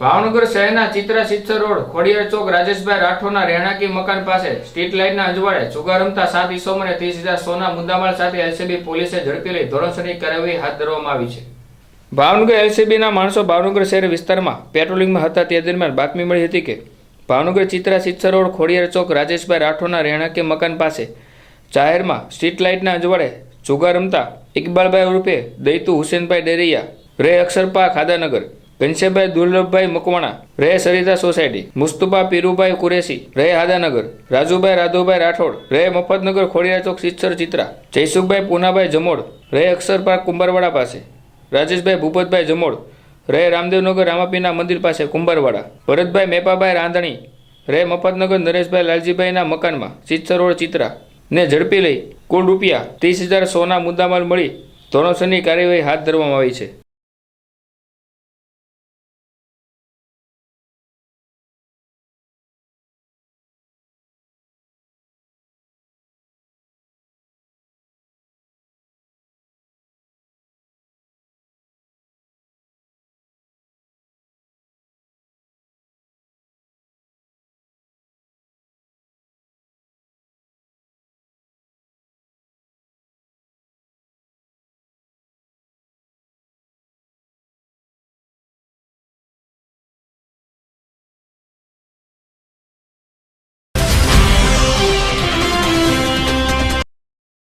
ભાવનગર શહેરના ચિત્રા સિત્સર રોડ, ખોડિયાર ચોક, રાજેશભાઈ રાઠોડના રહેણાંકી મકાન પાસે સ્ટ્રીટ લાઇટના અજવાળે જુગાર રમતા સાત ઈસમોને ત્રીસ હજાર સોના મુદ્દામાલ સાથે એલસીબી પોલીસે ઝડપી લઈ ધોરણસરની કાર્યવાહી હાથ ધરવામાં આવી છે. ભાવનગર એલસીબીના માણસો ભાવનગર શહેર વિસ્તારમાં પેટ્રોલિંગમાં હતા તે દરમિયાન બાતમી મળી હતી કે ભાવનગર ચિત્રા સિત્સર રોડ, ખોડિયાર ચોક, રાજેશભાઈ રાઠોડના રહેણાંકી મકાન પાસે જાહેરમાં સ્ટ્રીટ લાઇટના અજવાળે જુગાર રમતા ઇકબાલભાઈ ઉર્ફે દૈતુ હુસેનભાઈ ડેરિયા, રે અક્ષરપા ખાદાનગર ઘનશ્યામભાઈ દુર્લભભાઈ મકવાણા, રે સરિતા સોસાયટી, મુસ્તુફા પીરુભાઈ કુરેશી, રે હાદાનગર રાજુભાઈ રાધુભાઈ રાઠોડ, રે મફતનગર ખોડિયા ચોક સિત્સર ચિત્રા, જયસુખભાઈ પૂનાભાઈ જમોડ, રે અક્ષર પાર્ક કુંભારવાડા પાસે, રાજેશભાઈ ભૂપતભાઈ જમોડ, રે રામદેવનગર રામાપીના મંદિર પાસે કુંભારવાડા, ભરતભાઈ મેપાભાઈ રાંધણી, રે મફતનગર નરેશભાઈ લાલજીભાઈના મકાનમાં સિત્સર રોડ ચિત્રા, ને ઝડપી લઈ કુલ રૂપિયા ત્રીસ હજાર સોના મુદ્દામાલ મળી, ધોરણસરની કાર્યવાહી હાથ ધરવામાં આવી છે.